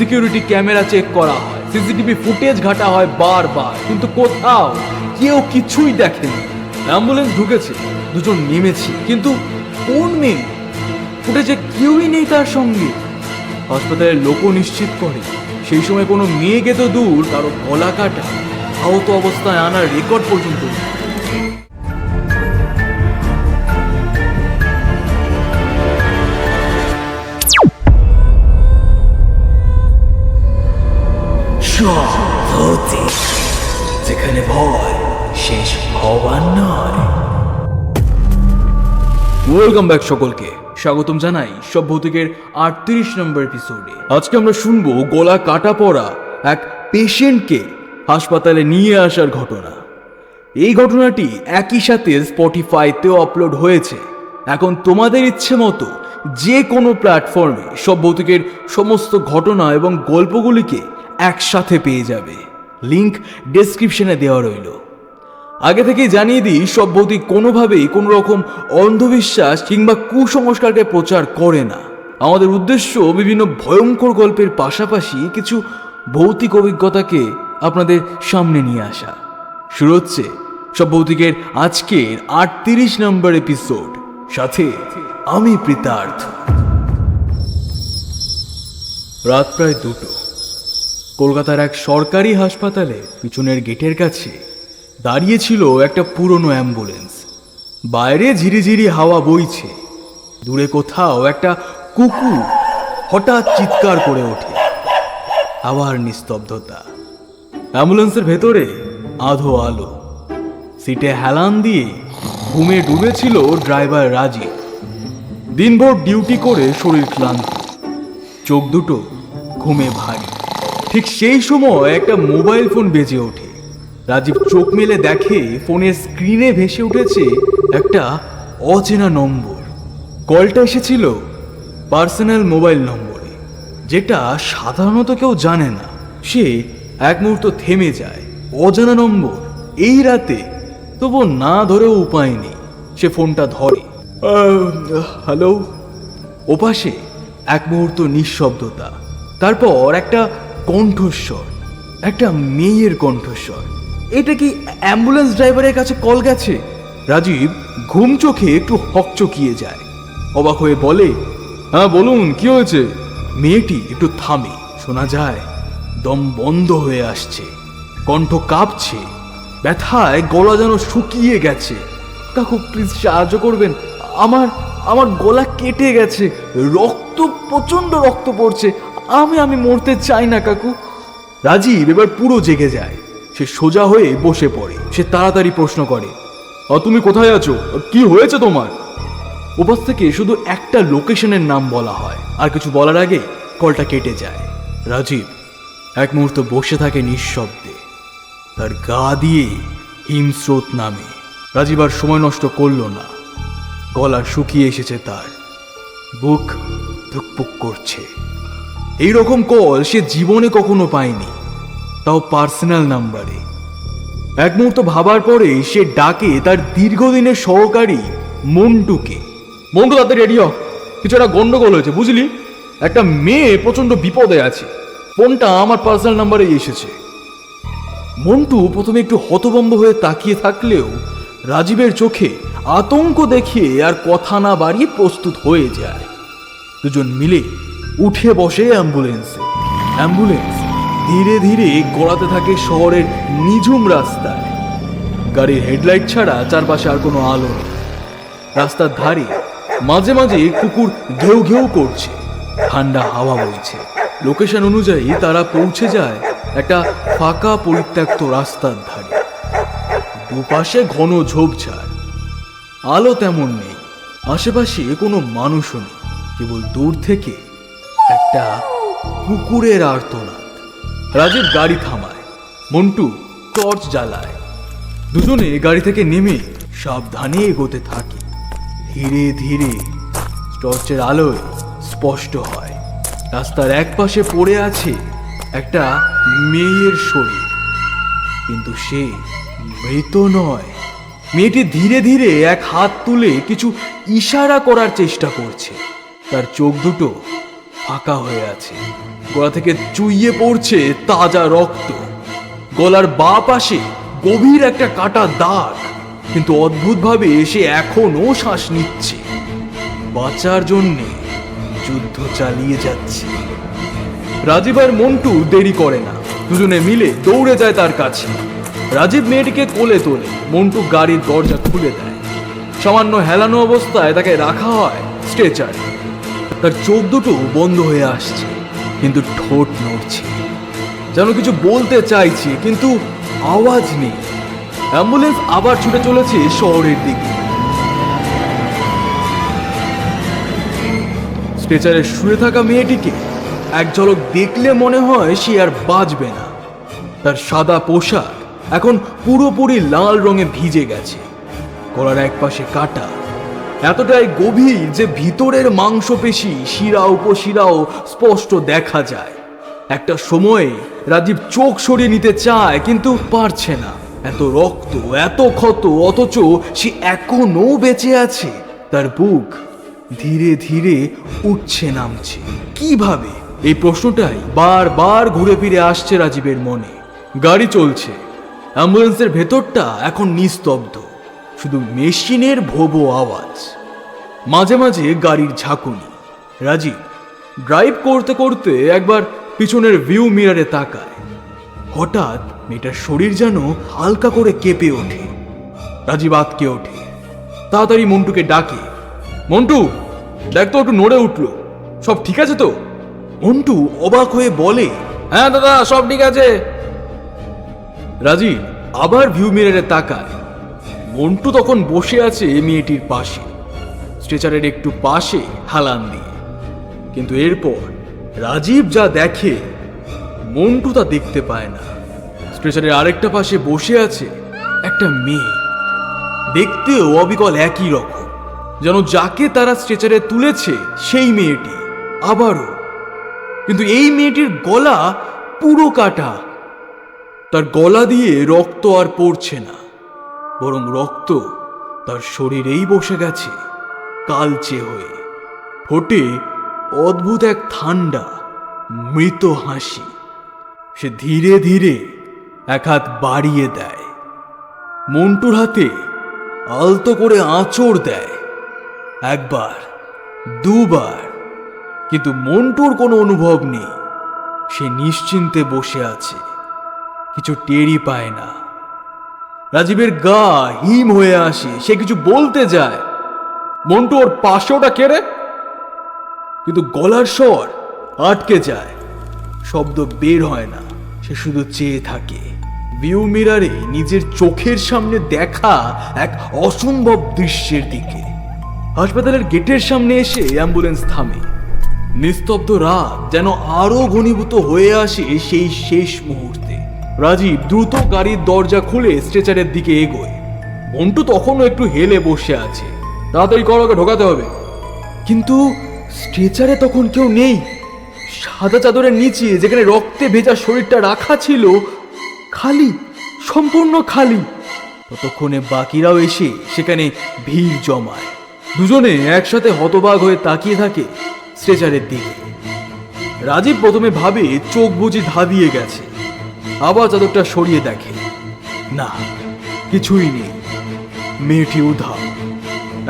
Security camera check করা হয়। CCTV footage ঘাটা হয় বারবার। কিন্তু কোথাও কেউ কিছুই দেখেনি। অ্যাম্বুলেন্স ঢুকেছে, দুজন নেমেছে। কিন্তু কোন মেয়ে? ফুটেজে কেউই নেই তার সঙ্গে। হাসপাতালের লোকও নিশ্চিত করে, সেই সময় কোনো মেয়েকে তো দূর, কারও গলা কাটা। আহত অবস্থায় আনার রেকর্ড পর্যন্ত নেই। ওয়েলকাম ব্যাক সকলকে। স্বাগতম জানাই সব ভৌতিকের আটত্রিশ নম্বর এপিসোডে আজকে আমরা শুনব গলা কাটা পড়া এক পেশেন্টকে হাসপাতালে নিয়ে আসার ঘটনা। এই ঘটনাটি একই সাথে স্পটিফাইতেও আপলোড হয়েছে। এখন তোমাদের ইচ্ছে মতো যে কোনো প্ল্যাটফর্মে সব ভৌতিকের সমস্ত ঘটনা এবং গল্পগুলিকে একসাথে পেয়ে যাবে। লিংক ডেসক্রিপশনে দেওয়া রইল। আগে থেকেই জানিয়ে দিই, সব ভৌতিক কোনোভাবেই কোনো রকম অন্ধবিশ্বাস কিংবা কুসংস্কারকে প্রচার করে না। আমাদের উদ্দেশ্য বিভিন্ন ভয়ঙ্কর গল্পের পাশাপাশি কিছু ভৌতিক অভিজ্ঞতাকে আপনাদের সামনে নিয়ে আসা। শুরু হচ্ছে সব ভৌতিকের আজকের আটত্রিশ নম্বর এপিসোড। সাথে আমি প্রীতার্থ। রাত প্রায় দুটো। কলকাতার এক সরকারি হাসপাতালে পিছনের গেটের কাছে দাঁড়িয়ে ছিল একটা পুরনো অ্যাম্বুলেন্স। বাইরে ঝিরিঝিরি হাওয়া বইছে। দূরে কোথাও একটা কুকুর হঠাৎ চিৎকার করে ওঠে। আবার নিস্তব্ধতা। অ্যাম্বুলেন্সের ভেতরে আধো আলো। সিটে হেলান দিয়ে ঘুমে ডুবেছিল ড্রাইভার রাজীব। দিনভর ডিউটি করে শরীর ক্লান্ত। চোখ দুটো ঘুমে ভারী। ঠিক সেই সময় একটা মোবাইল ফোন বেজে ওঠে। রাজীব চোখ মেলে দেখে ফোনের স্ক্রিনে ভেসে উঠেছে একটা অচেনা নম্বর। কলটা এসেছিল পার্সোনাল মোবাইল নম্বরে, যেটা সাধারণত কেউ জানে না। সে এক মুহূর্ত থেমে যায়। অজানা নম্বর, এই রাতে। তবু না ধরেও উপায় নেই। সে ফোনটা ধরে। হ্যালো? ওপাশে এক মুহূর্ত নিঃশব্দতা। তারপর একটা কণ্ঠস্বর, একটা মেয়ের কণ্ঠস্বর। এটা কি অ্যাম্বুলেন্স ড্রাইভারের কাছে কল গেছে? রাজীব ঘুম চোখে একটু হকচকিয়ে যায়। অবাক হয়ে বলে হ্যাঁ বলুন, কি হয়েছে? মেয়েটি একটু থামে, শোনা যায়, দম বন্ধ হয়ে আসছে, কণ্ঠ কাঁপছে, ব্যথায় গলা যেন শুকিয়ে গেছে। কাকু প্লিজ সাহায্য করবেন, আমার আমার গলা কেটে গেছে, রক্ত প্রচণ্ড রক্ত পড়ছে, আমি আমি মরতে চাই না, কাকু। রাজীব এবার পুরো জেগে যায়। সে সোজা হয়ে বসে পড়ে। সে তাড়াতাড়ি প্রশ্ন করে তুমি কোথায় আছো? কি হয়েছে তোমার? উপাস থেকে শুধু একটা লোকেশনের নাম বলা হয়, আর কিছু বলার আগে কলটা কেটে যায়। রাজীব এক মুহূর্ত বসে থাকে নিঃশব্দে, তার গা দিয়ে হিমস্রোত নামে। রাজীব আর সময় নষ্ট করল না, গলা শুকিয়ে এসেছে তার, বুক ধুকপুক করছে। এই রকম কল সে জীবনে কখনো পায়নি। তাও পার্সোনাল নাম্বারে এক মুহূর্ত ভাবার পরে সে ডাকে তার দীর্ঘদিনের সহকারী মন্টুকে। মন্টু তাতে রেডি হ। কিছু একটা গন্ডগোল হয়েছে বুঝলি? একটা মেয়ে প্রচণ্ড বিপদে আছে। ফোনটা আমার পার্সোনাল নাম্বারে এসেছে। মন্টু প্রথমে একটু হতভম্ব হয়ে তাকিয়ে থাকলেও রাজীবের চোখে আতঙ্ক দেখিয়ে আর কথা না বাড়িয়ে প্রস্তুত হয়ে যায়। দুজন মিলে উঠে বসে অ্যাম্বুলেন্সে। অ্যাম্বুলেন্স ধীরে ধীরে গড়াতে থাকে শহরের নিঝুম রাস্তায়। গাড়ির হেডলাইট ছাড়া চারপাশে আর কোনো আলো রাস্তার ধারে মাঝে মাঝে কুকুর ঘেউ ঘেউ করছে। ঠান্ডা হাওয়া বইছে। লোকেশন অনুযায়ী তারা পৌঁছে যায় একটা ফাঁকা পরিত্যক্ত রাস্তার ধারে। দুপাশে ঘন ঝোপঝাড়। আলো তেমন নেই। আশেপাশে কোনো মানুষও নেই। কেবল দূর থেকে একটা কুকুরের আর্তনাদ রাজীব গাড়ি থামায়, মন্টু টর্চ জ্বালায়। দুজনে গাড়ি থেকে নেমে সাবধানে এগোতে থাকে। ধীরে ধীরে টর্চের আলোয় স্পষ্ট হয়, রাস্তার এক পাশে পড়ে আছে একটা মেয়ের শরীর। কিন্তু সে মৃত নয়। মেয়েটি ধীরে ধীরে এক হাত তুলে কিছু ইশারা করার চেষ্টা করছে। তার চোখ দুটো ফাঁকা হয়ে আছে। গলা থেকে চুইয়ে পড়ছে তাজা রক্ত। গলার বা পাশে গভীর একটা কাটা দাগ। কিন্তু অদ্ভুতভাবে সে এখনও শ্বাস নিচ্ছে। বাঁচার জন্যে যুদ্ধ চালিয়ে যাচ্ছে। রাজীব আর মন্টু দেরি করে না। দুজনে মিলে দৌড়ে যায় তার কাছে। রাজীব মেয়েটিকে কোলে তোলে। মন্টু গাড়ির দরজা খুলে দেয়। সামান্য হেলানো অবস্থায় তাকে রাখা হয় স্ট্রেচারে। তার চোখ দুটো বন্ধ হয়ে আসছে। কিন্তু ঠোঁট নড়ছে। যেন কিছু বলতে চাইছে, কিন্তু আওয়াজ নেই। অ্যাম্বুলেন্স আবার ছুটে চলেছে শহরের দিকে। স্ট্রেচারে শুয়ে থাকা মেয়েটিকে এক ঝলক দেখলে মনে হয় সে আর বাঁচবে না। তার সাদা পোশাক এখন পুরোপুরি লাল রঙে ভিজে গেছে। গলার এক পাশে কাটা এতটাই গভীর যে ভিতরের মাংসপেশি শিরা উপশিরাও স্পষ্ট দেখা যায়। একটা সময়ে রাজীব চোখ সরিয়ে নিতে চায়, কিন্তু পারছে না। এত রক্ত, এত ক্ষত, অথচ সে এখনও বেঁচে আছে। তার বুক ধীরে ধীরে উঠছে, নামছে। কীভাবে? এই প্রশ্নটাই বারবার ঘুরে ফিরে আসছে রাজীবের মনে। গাড়ি চলছে। অ্যাম্বুলেন্সের ভেতরটা এখন নিস্তব্ধ। শুধু মেশিনের ভোবো আওয়াজ। মাঝে মাঝে গাড়ির ঝাঁকুনি। রাজীব ড্রাইভ করতে করতে একবার পিছনের ভিউ মিরারে তাকায়। হঠাৎ মেয়েটার শরীর যেন হালকা করে কেঁপে ওঠে। রাজীব আতকে ওঠে। তাড়াতাড়ি মন্টুকে ডাকে, মন্টু, দেখ তো একটু নড়ে উঠল। সব ঠিক আছে তো? মন্টু অবাক হয়ে বলে হ্যাঁ দাদা, সব ঠিক আছে। রাজীব আবার ভিউ মিরারে তাকায়। মন্টু তখন বসে আছে মেয়েটির পাশে। স্ট্রেচারের একটু পাশে হালান দিয়ে কিন্তু এরপর রাজীব যা দেখে, মন্টু তা দেখতে পায় না। স্ট্রেচারের আরেকটা পাশে বসে আছে একটা মেয়ে। দেখতেও অবিকল একই রকম। যেন যাকে তারা স্ট্রেচারে তুলেছে, সেই মেয়েটি আবারও। কিন্তু এই মেয়েটির গলা পুরো কাটা। তার গলা দিয়ে রক্ত আর পড়ছে না। বরং রক্ত তার শরীরেই বসে গেছে, কালচে হয়ে। ঠোঁটে অদ্ভুত এক ঠান্ডা, মৃত হাসি। সে ধীরে ধীরে এক হাত বাড়িয়ে দেয়। মন্টুর হাতে আলতো করে আঁচড় দেয়। একবার, দুবার, কিন্তু মন্টুর কোনো অনুভব নেই। সে নিশ্চিন্তে বসে আছে। কিছু টেরই পায় না। রাজীবের গা হিম হয়ে আসে, সে কিছু বলতে যায়। মন্টু ওর পাশে ওটা কেড়ে, কিন্তু গলার স্বর আটকে যায়। শব্দ বের হয় না, সে শুধু চেয়ে থাকে। ভিউ মিরারে নিজের চোখের সামনে দেখা এক অসম্ভব দৃশ্যের দিকে। হাসপাতালের গেটের সামনে এসে অ্যাম্বুলেন্স থামে। নিস্তব্ধ রাত যেন আরও ঘনীভূত হয়ে আসে সেই শেষ মুহূর্তে। রাজীব দ্রুত গাড়ির দরজা খুলে স্ট্রেচারের দিকে এগোয়। মন্টু তখনও একটু হেলে বসে আছে। তাড়াতাড়ি করোকে ঢোকাতে হবে। কিন্তু স্ট্রেচারে তখন কেউ নেই। সাদা চাদরের নিচে যেখানে রক্তে ভেজা শরীরটা রাখা ছিল, খালি, সম্পূর্ণ খালি। ততক্ষণে বাকিরাও এসে সেখানে ভিড় জমায়। দুজনে একসাথে হতবাগ হয়ে তাকিয়ে থাকে স্ট্রেচারের দিকে। রাজীব প্রথমে ভাবে চোখ বুঝি ধাঁধিয়ে গেছে। আবার চাদরটা সরিয়ে দেখে। না, কিছুই নেই। মেয়েটি উধাও।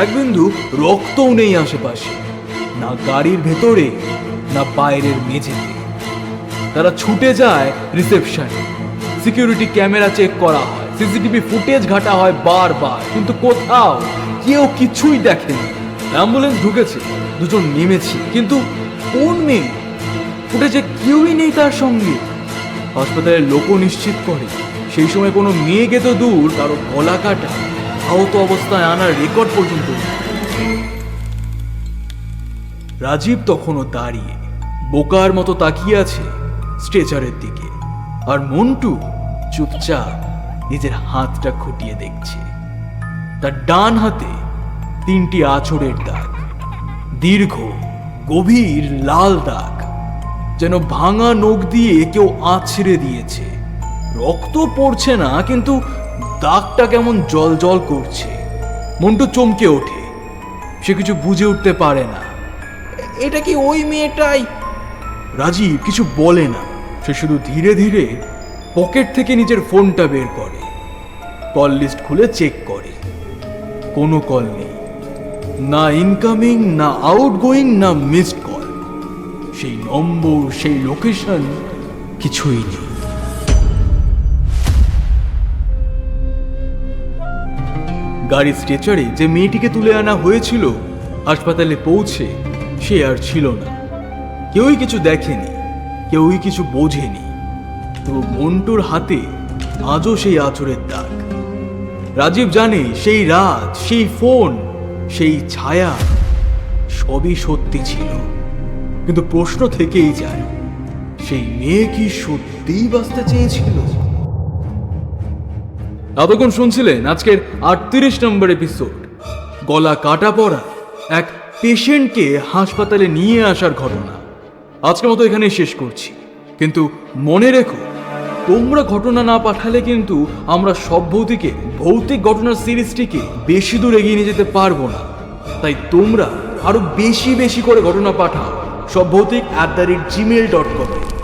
এক বিন্দু রক্তও নেই আশেপাশে, না গাড়ির ভেতরে, না বাইরের মেঝেতে। তারা ছুটে যায় রিসেপশনে। সিকিউরিটি ক্যামেরা চেক করা হয়, সিসিটিভি ফুটেজ ঘাটা হয় বারবার, কিন্তু কোথাও কেউ কিছুই দেখেনি অ্যাম্বুলেন্স ঢুকেছে, দুজন নেমেছে, কিন্তু কোন মেয়ে? ফুটেজে কেউই নেই তার সঙ্গে। হাসপাতালের লোকও নিশ্চিত করে। সেই সময় কোনো মেয়েকে তো দূর কারও গলা কাটা। আহত অবস্থায় আনার রেকর্ড পর্যন্ত রাজীব তখনও দাঁড়িয়ে, বোকার মতো তাকিয়ে আছে স্ট্রেচারের দিকে। আর মন্টু চুপচাপ নিজের হাতটা খুঁটিয়ে দেখছে। তার ডান হাতে তিনটি আঁচড়ের দাগ, দীর্ঘ, গভীর, লাল দাগ। যেন ভাঙা নখ দিয়ে কেউ আছড়ে দিয়েছে। রক্ত পড়ছে না, কিন্তু দাগটা কেমন জল জল করছে। মন্টু চমকে ওঠে। সে কিছু বুঝে উঠতে পারে না। এটা কি ওই মেয়েটাই? রাজীব কিছু বলে না। সে শুধু ধীরে ধীরে পকেট থেকে নিজের ফোনটা বের করে। কল লিস্ট খুলে চেক করে। কোনো কল নেই। না ইনকামিং, না আউটগোয়িং, না মিসড সেই নম্বর, সেই লোকেশন কিছুই নেই। গাড়ির স্ট্রেচারে যে মেয়েটিকে তুলে আনা হয়েছিল, হাসপাতালে পৌঁছে সে আর ছিল না। কেউই কিছু দেখেনি, কেউই কিছু বোঝেনি। তবু মন্টুর হাতে আজও সেই আচরের দাগ। রাজীব জানে সেই রাত, সেই ফোন, সেই ছায়া সবই সত্যি ছিল। কিন্তু প্রশ্ন থেকেই যায়, সেই মেয়ে কি সত্যিই বাঁচতে চেয়েছিল? এতক্ষণ শুনছিলেন আজকের আটত্রিশ নম্বর এপিসোড গলা কাটা পড়া এক পেশেন্টকে হাসপাতালে নিয়ে আসার ঘটনা। আজকের মতো এখানেই শেষ করছি। কিন্তু মনে রেখো, তোমরা ঘটনা না পাঠালে কিন্তু আমরা সব ভৌতিকে, ভৌতিক ঘটনার সিরিজটিকে বেশি দূর এগিয়ে নিয়ে যেতে পারব না। তাই তোমরা আরও বেশি বেশি করে ঘটনা পাঠাও। সব ভৌতিক at the rate Gmail dot কমে